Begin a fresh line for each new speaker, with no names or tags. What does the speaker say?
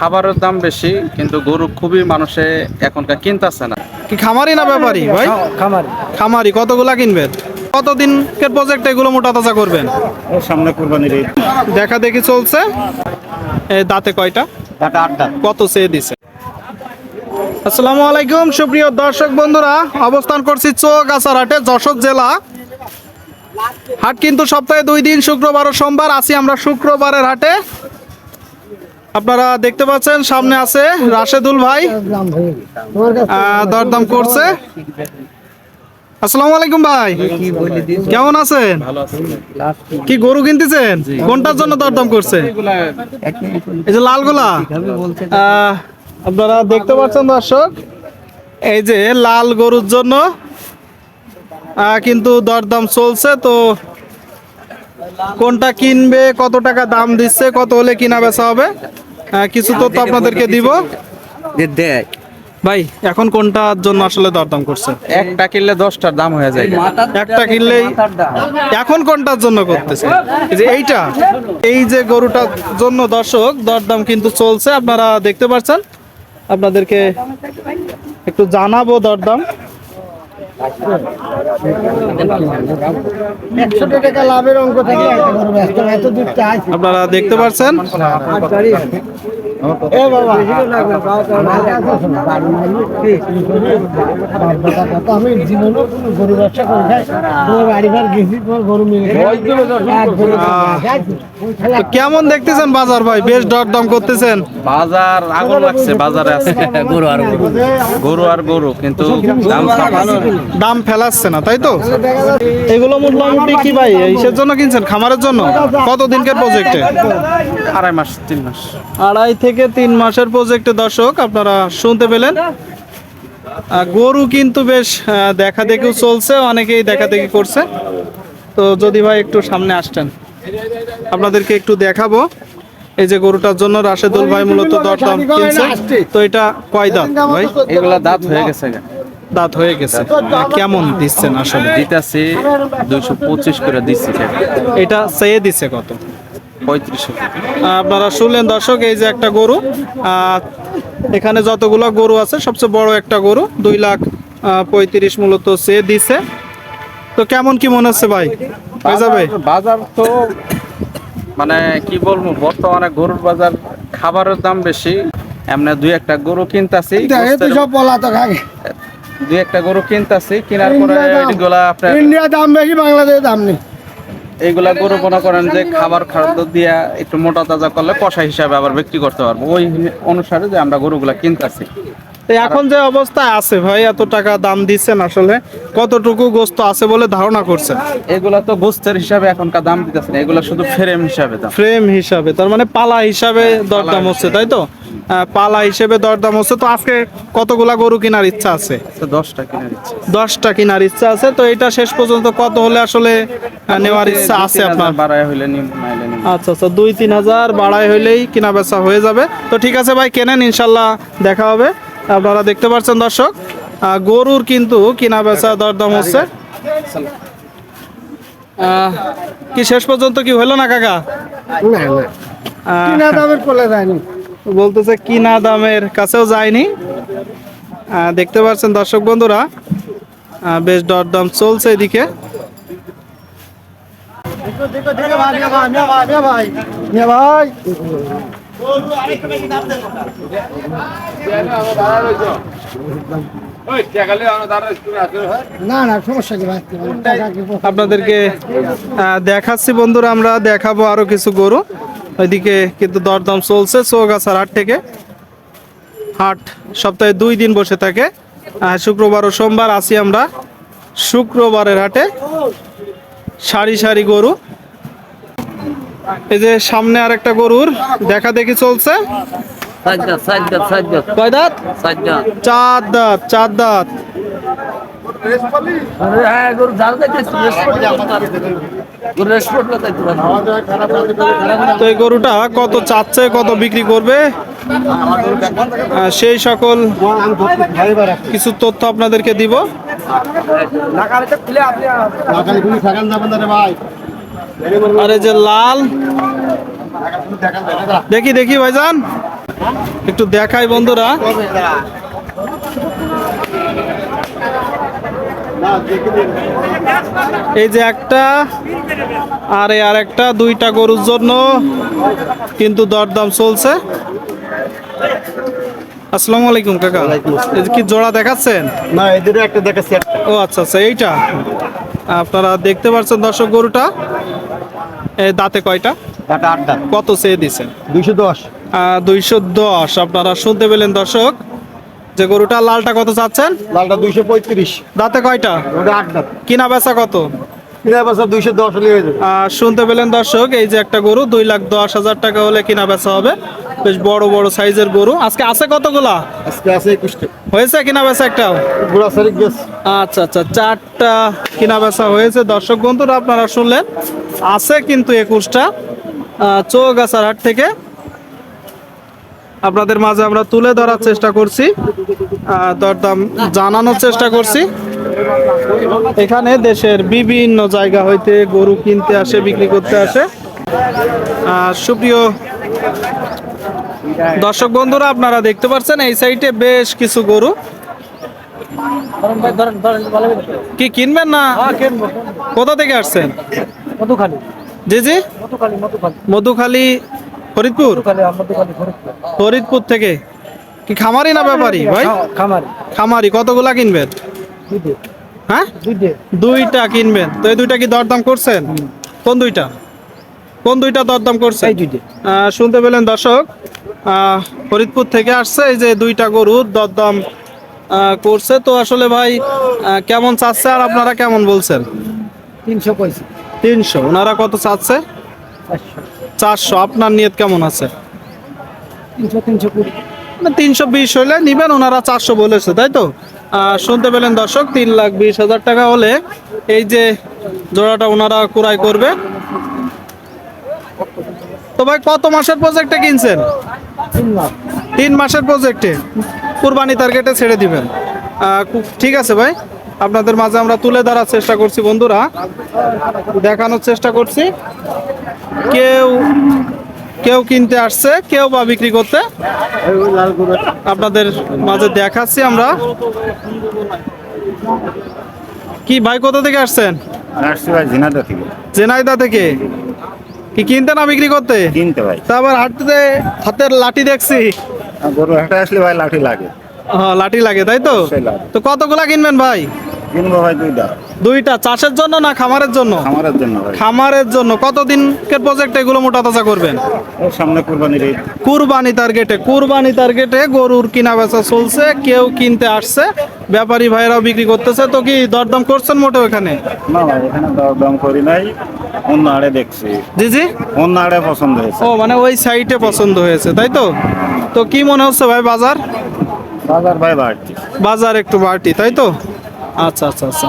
খাবারের দাম বেশি কিন্তু গরু খুবই মানুষে এখনকার কিনতেছে না।
কি খামারি না ব্যাপারী ভাই?
খামার।
খামারি। কতগুলা কিনবেন? কতদিনকের প্রজেক্ট এগুলো মোটা তাজা করবেন?
সামনে কুরবানির ঈদ।
দেখা দেখি চলছে। এই দাঁতে কয়টা?
ঢাকা আড্ডা
কত চেয়ে দিছে? আসসালামু আলাইকুম সুপ্রিয় দর্শক বন্ধুরা। অবস্থান করছি চৌগাছার হাটে যশোর জেলা। হাট কিন্তু সপ্তাহে দুই দিন শুক্রবার ও সোমবার। আসি আমরা শুক্রবারের হাটে। আপনারা দেখতে পাচ্ছেন, সামনে আছে রাশেদুল ভাই। দরদাম করছে। আসসালামু আলাইকুম ভাই। কেমন আছেন? কি গরু কিনতেছেন? কোনটার জন্য দরদাম করছে? এই যে লালগুলা আপনারা দেখতে পাচ্ছেন দর্শক, এই যে লাল গরুর জন্য কিন্তু দরদাম চলছে। তো কোনটা কিনবে কত টাকা দাম দিচ্ছে কত হলে কিনা বেচা হবে? আহ, কিছু তথ্য আপনাদেরকে দিব। ভাই এখন কোনটার জন্য আসলে দরদাম করছে?
একটা কিনলে দশটার দাম হয়ে যায়।
একটা কিনলেই এখন কোনটার জন্য করতেছে? যে এইটা এই যে গরুটার জন্য দর্শক দরদাম কিন্তু চলছে। আপনারা দেখতে পাচ্ছেন আপনাদেরকে একটু জানাব দরদাম।
টাকা লাভের অঙ্ক থেকে
আপনারা দেখতে পাচ্ছেন
আমি জীবনেও কোনো গরু ব্যবসা করি নাই। তোমার বাড়ি ঘর গেছি, তোমার গরু
কেমন দেখতেছেন বাজার ভাই? বেশ দরদাম করতেছেন।
বাজার আগুন লাগছে বাজারে আছে। গরু আর গরু। গরু আর গরু কিন্তু দাম।
দাম ফেলাচ্ছে না তাই তো? এগুলো মোটামুটি কি ভাই এইসের জন্য কিনছেন? খামারের জন্য? কত দিনকার প্রজেক্টে
আড়াই মাস তিন মাস।
আড়াই থেকে তিন মাসের প্রজেক্টে দর্শক আপনারা শুনতে পেলেন। গরু কিন্তু বেশ দেখা দেখিও চলছে অনেকেই দেখা দেখি করছে। তো যদি ভাই একটু সামনে আসতেন আপনাদেরকে একটু দেখাবো। এই যে গরুটার জন্য রাশেদুল ভাই মূলত দরদাম কিনছে। তো এটা কয় দাঁত ভাই?
এগুলা দাঁত হয়ে গেছে
দাঁত হয়ে গেছে। আহ, কেমন দিচ্ছেন আসলে?
দিতেছি দুইশো পঁচিশ করে দিচ্ছি
এটা চেয়ে দিছে কত?
পঁয়ত্রিশশো
আপনারা শুনলেন দর্শক এই যে একটা গরু এখানে যতগুলো গরু আছে সবচেয়ে বড় একটা গরু দুই লাখ পঁয়ত্রিশ মূলত সে দিছে। তো কেমন কি মনে হচ্ছে ভাই? হয়ে যাবে?
বাজার- তো মানে কি বলব বর্তমানে গরুর বাজার খাবারের দাম বেশি। এমনি দুই একটা গরু কিনতাছি
সব
দুই একটা গরু কিনতাছি কেনার পরে এগুলা আপনার
ইন্ডিয়া দাম বেশি বাংলাদেশের দাম নেই।
এইগুলা গরু মনে করেন যে খাবার খাদ্য দিয়া একটু মোটা তাজা করলে কষা হিসাবে আবার বিক্রি করতে পারব। ওই অনুসারে যে আমরা গরুগুলা কিনতেছি।
তো এখন যে অবস্থায় আছে ভাই এত টাকা দাম দিচ্ছেন আসলে কতটুকু গোস্ত আছে বলে ধারণা করছেন?
এগুলা তো গোস্তের হিসাবে এখনকার দাম দিতেছে না এগুলা শুধু ফ্রেম হিসাবে দাম।
ফ্রেম হিসাবে তার মানে পালা হিসাবে দরদাম হচ্ছে তাই তো? পালা হিসেবে দরদাম হচ্ছে। তো আজকে কতগুলা গরু কেনার ইচ্ছা আছে?
দশটা কিনে দিচ্ছে
দশটা কেনার ইচ্ছা আছে। তো এটা শেষ পর্যন্ত কত হলে আসলে নেওয়ার ইচ্ছা আছে আপনার?
বাড়ায় হইলে
আচ্ছা আচ্ছা দুই তিন হাজার বাড়াই হইলেই কেনা বেচা হয়ে যাবে। তো ঠিক আছে ভাই কেনেন ইনশাল্লাহ দেখা হবে। আপনারা দেখতে পাচ্ছেন দর্শক গরুর কিন্তু কেনা বেচা দরদাম হচ্ছে। কি শেষ পর্যন্ত কি হলো না কাকা?
না না। কিনা দামের কোলে যায়নি।
বলতেছে কিনা দামের কাছেও যায়নি। দেখতে পাচ্ছেন দর্শক বন্ধুরা বেশ দরদাম চলছে এদিকে। আপনাদেরকে দেখাচ্ছি বন্ধুরা, আমরা দেখাবো আরও কিছু গরু। ওইদিকে কিন্তু দরদাম চলছে চৌগাছার হাট থেকে। হাট সপ্তাহে দুই দিন বসে থাকে। শুক্রবার ও সোমবার আসি আমরা। শুক্রবারের হাটে সারি সারি গরু। এই যে সামনে আরেকটা গরুর দেখা দেখি চলছে। কয় দাঁত? চার দাঁত চার দাঁত।
আরে হ্যাঁ গরু যাইতেছে
তো এই গরুটা কত চাচ্ছে কত বিক্রি করবে? সেই সকল কিছু তথ্য আপনাদেরকে দিব। আরে যে লাল। দেখি দেখি ভাইজান। একটু দেখাই বন্ধুরা। এই যে একটা আর এই আর একটা দুইটা গরুর জন্য কিন্তু দরদাম চলছে। আসসালামু আলাইকুম কাকা। এই যে কি জোড়া দেখাচ্ছেন?
না এদের একটা দেখাচ্ছি
ও আচ্ছা আচ্ছা এইটা। আপনারা দেখতে পাচ্ছেন দর্শক গরুটা? দাঁতে কয়টা? কত চেয়ে দিছেন
দুইশো দশ।
দুইশো দশ। আপনারা শুনতে পেলেন দর্শক। যে গরুটা লালটা কত চাচ্ছেন?
লালটা দুইশো পঁয়ত্রিশ।
দাঁতে কয়টা?
আড্ডা
কিনা বেচা কত?
কিনা বছর দুইশো দশ হলে হয়ে যাবে।
শুনতে পেলেন দর্শক এই যে একটা গরু দুই লাখ দশ হাজার টাকা হলে কিনা বেচা হবে। বেশ বড় বড় সাইজের গরু। আজকে আছে কতগুলা?
আজকে আছে একুশটা।
হয়েছে কিনা বেচা
গেছ।
আচ্ছা আচ্ছা চারটা কিনা বেচা হয়েছে। দর্শক বন্ধুরা আপনারা শুনলেন আছে কিন্তু একুশটা চৌগাছার হাট থেকে। আপনাদের মাঝে আমরা তুলে ধরার চেষ্টা করছি দরদাম জানানোর চেষ্টা করছি। এখানে দেশের বিভিন্ন জায়গা হইতে গরু কিনতে আসে বিক্রি করতে আসে। সুপ্রিয় দর্শক বন্ধুরা আপনারা দেখতে পাচ্ছেন এই সাইডে বেশ কিছু গরু। কি কিনবেন না কোথা থেকে আসছেন?
মধুখালী।
জি জি।
মধুখালী। মধুখালী
ফরিদপুর?
ফরিদপুর।
থেকে? কি খামারি না ব্যাপারী ভাই?
খামারি।
খামারি। কতগুলা কিনবেন? হ্যাঁ?
দুইটা।
কিনবেন। তো এই দুইটা কি দরদাম করছেন? কোন দুইটা? কোন দুইটা দরদাম করছে শুনতে পেলেন দর্শক ফরিদপুর থেকে আসছে এই যে দুইটা গরুর দরদাম করছে। তো আসলে ভাই কেমন চাচ্ছে আর আপনারা কেমন বলছেন?
তিনশো পয়সা
তিনশো। ওনারা কত চাচ্ছে?
চারশো।
আপনার নিয়ত কেমন আছে?
তিনশো তিনশো
বিশ হলে নিবেন, ওনারা চারশো বলেছে, তাই তো? শুনতে পেলেন দর্শক, তিন লাখ বিশ হাজার টাকা হলে এই যে জোড়াটা ওনারা ক্রয় করবে। তো ভাই, কত মাসের প্রজেক্টে কিনছেন?
তিন
মাসের প্রজেক্টে কুরবানি টার্গেটে ছেড়ে দিবেন। ঠিক আছে ভাই। আপনাদের মাঝে আমরা তুলে ধরার চেষ্টা করছি বন্ধুরা। দেখানোর চেষ্টা করছি। কেউ কেউ কিনতে আসছে কেউ বা বিক্রি করতে। আপনাদের মাঝে দেখাচ্ছি আমরা। কি ভাই কোথা থেকে আসছেন? জেনাইদা থেকে। কি কিনতে না বিক্রি করতে?
কিনতে ভাই।
তা আবার হাঁটতে হাতের লাঠি দেখছি।
গরু হাটে আসলে ভাই লাঠি লাগে।
হ্যাঁ লাঠি লাগে তাই তো? তো কতগুলা কিনবেন ভাই?
কিনবো ভাই দুইটা।
দুইটা চাষের জন্য না খামারের জন্য?
খামারের জন্য ভাই।
খামারের জন্য। কতদিনকের প্রজেক্ট এগুলো মোটা তাজা করবেন?
ওর সামনে কুরবানির
কুরবানি টার্গেটে কুরবানি টার্গেটে গরুর কিনা বেচা চলছে কেউ কিনতে আসছে ব্যাপারী ভাইরাও বিক্রি করতেছে। তো কি দরদাম করছেন মোটেও এখানে?
না ভাই এখানে দর করি নাই অন্য আড়ে দেখছি।
জি জি?
অন্য আড়ে পছন্দ হয়েছে।
ও মানে ওই সাইটে পছন্দ হয়েছে তাই তো? তো কি মনে হচ্ছে ভাই বাজার?
বাজার ভাই বাড়তি।
বাজার একটু বাড়তি তাই তো? আচ্ছা আচ্ছা আচ্ছা।